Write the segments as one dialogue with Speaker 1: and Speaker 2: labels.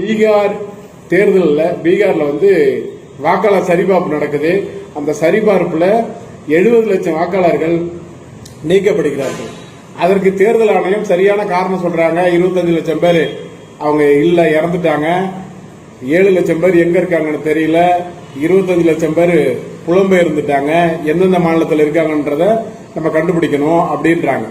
Speaker 1: பீகார் தேர்தலில் பீகாரில் வந்து வாக்காளர் சரிபார்ப்பு நடக்குது. அந்த சரிபார்ப்பில் எழுபது லட்சம் வாக்காளர்கள் நீக்கப்படுகிறார்கள். அதற்கு தேர்தல் ஆணையம் சரியான காரணம் சொல்றாங்க. இருபத்தஞ்சு லட்சம் பேர் அவங்க இல்லை இறந்துட்டாங்க. ஏழு லட்சம் பேர் எங்க இருக்காங்கன்னு தெரியல. இருபத்தஞ்சு லட்சம் பேர் புலம்பெயர்ந்துட்டாங்க. எந்தெந்த மாநிலத்தில் இருக்காங்கன்றத நம்ம கண்டுபிடிக்கணும் அப்படின்றாங்க.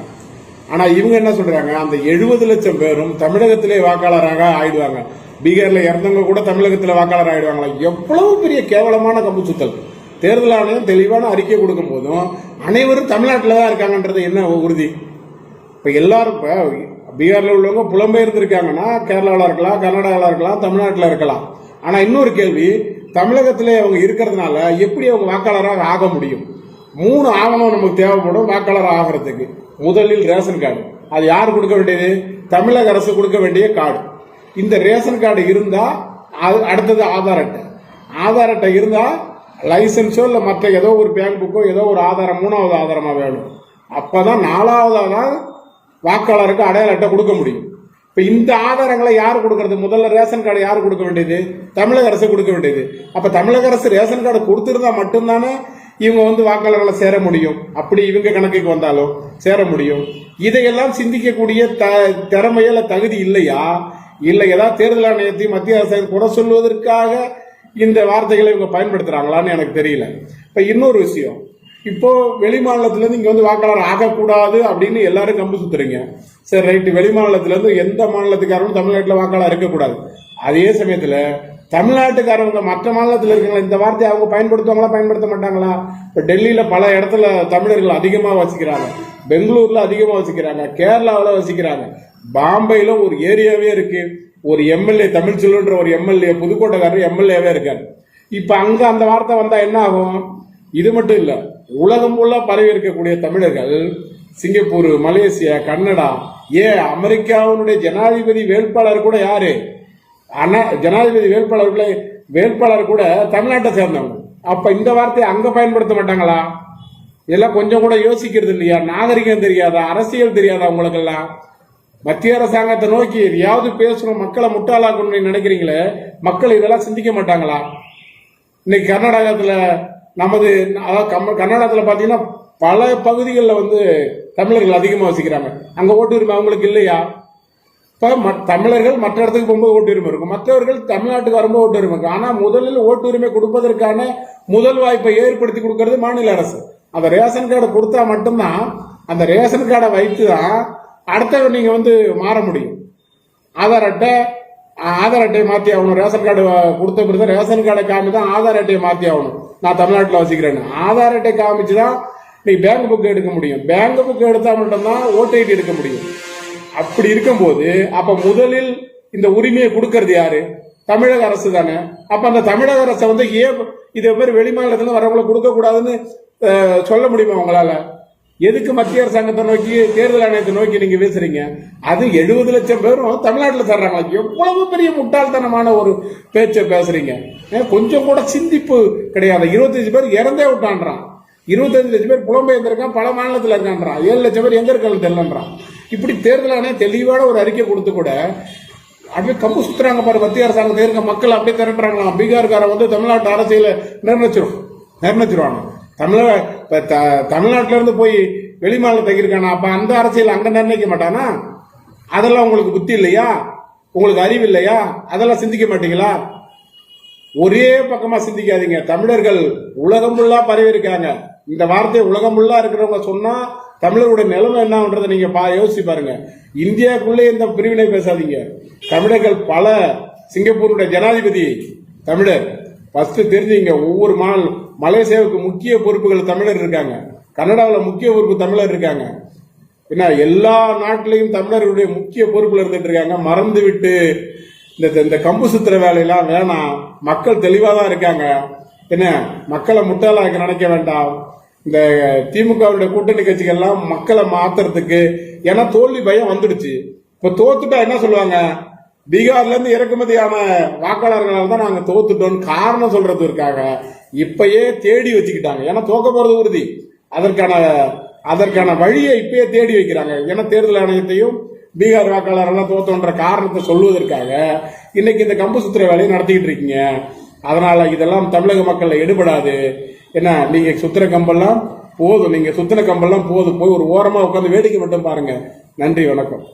Speaker 1: ஆனா இவங்க என்ன சொல்றாங்க? அந்த எழுபது லட்சம் பேரும் தமிழகத்திலே வாக்காளராக ஆயிடுவாங்க. பீகார்ல இறந்தவங்க கூட தமிழகத்துல வாக்காளர் ஆயிடுவாங்களா? எவ்வளவு பெரிய கேவலமான கம்பு சுத்தல் தேர்தல் ஆணையம் தெளிவான அறிக்கை கொடுக்கும் போதும் அனைவரும் தமிழ்நாட்டில் தான் இருக்காங்கன்றது என்ன உறுதி? இப்போ எல்லாரும் இப்போ பீகாரில் உள்ளவங்க புலம்பெயர்ந்திருக்காங்கன்னா கேரளாவில் இருக்கலாம் கர்நாடகாவில் இருக்கலாம் தமிழ்நாட்டில் இருக்கலாம். ஆனால் இன்னொரு கேள்வி தமிழகத்திலே அவங்க இருக்கிறதுனால எப்படி அவங்க வாக்காளராக ஆக முடியும்? மூணு ஆவணம் நமக்கு தேவைப்படும் வாக்காளர் ஆகிறதுக்கு முதலில் ரேஷன் கார்டு. அது யார் கொடுக்க வேண்டியது? தமிழக அரசு கொடுக்க வேண்டிய கார்டு. இந்த ரேஷன் கார்டு இருந்தா அது அடுத்தது ஆதார் அட்டை. ஆதார் அட்டை இருந்தா லைசன்ஸோ இல்லை மற்ற ஏதோ ஒரு பேங்க் புக்கோ ஏதோ ஒரு ஆதாரம் மூணாவது ஆதாரமாக வேணும். அப்பதான் நாலாவதா தான் வாக்காளருக்கு அடையாள அட்டை கொடுக்க முடியும். இப்போ இந்த ஆதாரங்களை யார் கொடுக்கறது? முதல்ல ரேஷன் கார்டு யார் கொடுக்க வேண்டியது? தமிழக அரசு கொடுக்க வேண்டியது. அப்போ தமிழக அரசு ரேஷன் கார்டு கொடுத்துருந்தா மட்டும்தானே இவங்க வந்து வாக்காளர்களை சேர முடியும். அப்படி இவங்க கணக்குக்கு வந்தாலும் சேர முடியும். இதையெல்லாம் சிந்திக்கக்கூடிய த திறமையில தகுதி இல்லையா? இல்லை ஏதாவது தேர்தல் ஆணையத்தையும் மத்திய அரசு குறை சொல்வதற்காக இந்த வார்த்தைகளை இவங்க பயன்படுத்துறாங்களான்னு எனக்கு தெரியல. இப்போ இன்னொரு விஷயம். இப்போ வெளி மாநிலத்திலேருந்து இங்கே வந்து வாக்காளர் ஆகக்கூடாது அப்படின்னு எல்லாரும் கம்பு சுத்துறீங்க. சரி ரைட்டு வெளி மாநிலத்திலேருந்து எந்த மாநிலத்துக்காரரும் தமிழ்நாட்டில் வாக்காளர் இருக்கக்கூடாது. அதே சமயத்தில் தமிழ்நாட்டுக்காரவங்க மற்ற மாநிலத்தில் இருக்கீங்களா இந்த வார்த்தையை அவங்க பயன்படுத்துவாங்களா பயன்படுத்த மாட்டாங்களா இப்போ டெல்லியில் பல இடத்துல தமிழர்கள் அதிகமாக வசிக்கிறாங்க. பெங்களூரில் அதிகமாக வசிக்கிறாங்க. கேரளாவில் வசிக்கிறாங்க. பாம்பேயில் ஒரு ஏரியாவே இருக்கு. ஒரு எம்எல்ஏ தமிழ்ச்செல்வன்ற ஒரு எம்எல்ஏ புதுக்கோட்டைக்காரர் எம்எல்ஏவே இருக்காரு. இப்போ அங்கே அந்த வார்த்தை வந்தால் என்ன ஆகும்? இது மட்டும் இல்லை உலகம் உள்ள பரவி இருக்கக்கூடிய தமிழர்கள் சிங்கப்பூர் மலேசியா கன்னடா ஏன் அமெரிக்காவினுடைய ஜனாதிபதி வேட்பாளர் கூட யாரு? ஆனா ஜனாதிபதி வேட்பாளர்களை வேட்பாளர் கூட தமிழ்நாட்டை சேர்ந்தவங்க. அப்ப இந்த வார்த்தையை அங்க பயன்படுத்த மாட்டாங்களா? இதெல்லாம் கொஞ்சம் கூட யோசிக்கிறது இல்லையா? நாகரிகம் தெரியாதா? அரசியல் தெரியாதா உங்களுக்கெல்லாம்? மத்திய அரசாங்கத்தை நோக்கி எதையாவது பேசணும் மக்களை முட்டாளாக்கணும்னு நினைக்கிறீங்களே மக்கள் இதெல்லாம் சிந்திக்க மாட்டாங்களா? இன்னைக்கு கர்நாடகத்துல நமது அதாவது கம்ம- கர்நாடகத்துல பாத்தீங்கன்னா பல பகுதிகளில் வந்து தமிழர்கள் அதிகமாக வசிக்கிறாங்க. அங்க ஓட்டு உரிமை அவங்களுக்கு இல்லையா? இப்போ ம- தமிழர்கள் மற்ற இடத்துக்கு போகும்போது ஓட்டுரிமை இருக்கும். மற்றவர்கள் தமிழ்நாட்டுக்கு வரும்போது ஓட்டுரிமை இருக்கும். ஆனால் முதலில் ஓட்டுரிமை கொடுப்பதற்கான முதல் வாய்ப்பை ஏற்படுத்தி கொடுக்கறது மாநில அரசு. அந்த ரேஷன் கார்டை கொடுத்தா மட்டும்தான் அந்த ரேஷன் கார்டை வைத்து தான் அடுத்த நீங்கள் வந்து மாற முடியும். ஆதார் அட்டை ஆதார் அட்டையை மாற்றி ஆகணும். ரேஷன் கார்டு கொடுத்த பிறகு ரேஷன் கார்டை காமி தான் ஆதார் அட்டையை மாற்றி ஆகணும். நான் தமிழ்நாட்டில் வசிக்கிறேன்னு. ஆதார் அட்டை காமிச்சு தான் நீ பேங்க் புக் எடுக்க முடியும். பேங்க் புக் எடுத்தால் மட்டும்தான் ஓட்டு ஐடி எடுக்க முடியும். அப்படி இருக்கும்போது அப்ப முதலில் இந்த உரிமையை கொடுக்கறது யாரு? தமிழக அரசு தானே. அப்ப அந்த தமிழக அரசை வந்து ஏன் இதே மாதிரி வெளிமாநிலத்துல வரவங்களை கொடுக்க கூடாதுன்னு சொல்ல முடியுமா உங்களால? எதுக்கு மத்திய அரசாங்கத்தை நோக்கி தேர்தல் ஆணையத்தை நோக்கி நீங்க பேசுறீங்க அது எழுபது லட்சம் பேரும் தமிழ்நாட்டில் தர்றாங்க எவ்வளவு பெரிய முட்டாள்தனமான ஒரு பேச்சை பேசுறீங்க. ஏன் கொஞ்சம் கூட சிந்திப்பு கிடையாது. இருபத்தஞ்சு பேர் இறந்தே விட்டான்றான். இருபத்தஞ்சு லட்சம் பேர் புலம்பெயர்ந்திருக்கான் பல மாநிலத்தில் இருக்கான்றான். ஏழு லட்சம் பேர் எங்க இருக்கான்னு தெரியலன்றான். இப்படி தேர்தல் ஆணையம் தெளிவான ஒரு அறிக்கை கொடுத்து கூட அப்படியே கம்பு சுத்துறாங்க பாரு மத்திய அரசாங்கத்தில் இருக்க மக்கள் அப்படியே திரட்டுறாங்களா பீகார்காரன் வந்து தமிழ்நாட்டு அரசியல நிர்ணயிச்சிரும் நிர்ணயிச்சிருவாங்க தமிழ இப்ப த- தமிழ்நாட்டுல இருந்து போய் வெளிமாநிலம் தங்கியிருக்கானா? அப்ப அந்த அரசியல் அங்க நிர்ணயிக்க மாட்டானா? அதெல்லாம் உங்களுக்கு புத்தி இல்லையா? உங்களுக்கு அறிவு இல்லையா? அதெல்லாம் சிந்திக்க மாட்டீங்களா? ஒரே பக்கமா சிந்திக்காதீங்க. தமிழர்கள் உலகம் பரவி இருக்காங்க. இந்த வார்த்தை உலகம் இருக்கிறவங்க சொன்னா தமிழருடைய நிலைமை என்னன்றதை நீங்க பா யோசிச்சு பாருங்க. இந்தியாவுக்குள்ளே இந்த பிரிவினை பேசாதீங்க. தமிழர்கள் பல சிங்கப்பூருடைய ஜனாதிபதி தமிழர். ஃபர்ஸ்ட் தெரிஞ்சுங்க ஒவ்வொரு மாநில மலேசியாவுக்கு முக்கிய பொறுப்புகள் தமிழர் இருக்காங்க. கனடாவில் முக்கிய பொறுப்பு தமிழர் இருக்காங்க. என்ன எல்லா நாட்டிலையும் தமிழர்களுடைய முக்கிய பொறுப்புல இருந்துட்டு இருக்காங்க. மறந்து விட்டு இந்த இந்த கம்பு சுத்துற வேலையெல்லாம் வேணாம். மக்கள் தெளிவாக தான் இருக்காங்க. என்ன மக்களை முட்டாளாக்க நினைக்க வேண்டாம். இந்த திமுகவுடைய கூட்டணி கட்சிகள்லாம் மக்களை மாத்துறதுக்கு ஏன்னா தோல்வி பயம் வந்துடுச்சு. இப்ப தோத்துட்டா என்ன சொல்லுவாங்க? பீகார்ல இருந்து இறக்குமதியான வாக்காளர்களால் தான் நாங்க தோத்துட்டோம்னு காரணம் சொல்றதுக்காக இப்பயே தேடி வச்சுக்கிட்டாங்க. ஏன்னா தோக்க போறது உறுதி. அதற்கான அதற்கான வழியை இப்பயே தேடி வைக்கிறாங்க. ஏன்னா தேர்தல் ஆணையத்தையும் பீகார் வாக்காளர் தோத்தோன்ற காரணத்தை சொல்வதற்காக இன்னைக்கு இந்த கம்பு சுத்துற வேலையை நடத்திக்கிட்டு இருக்கீங்க. அதனால இதெல்லாம் தமிழக மக்களில் எடுபடாது. என்ன நீங்க சுத்துற கம்பெல்லாம் போதும். நீங்க சுத்தின கம்பெல்லாம் போதும். போய் ஒரு ஓரமா உட்காந்து வேடிக்கை மட்டும் பாருங்க. நன்றி வணக்கம்.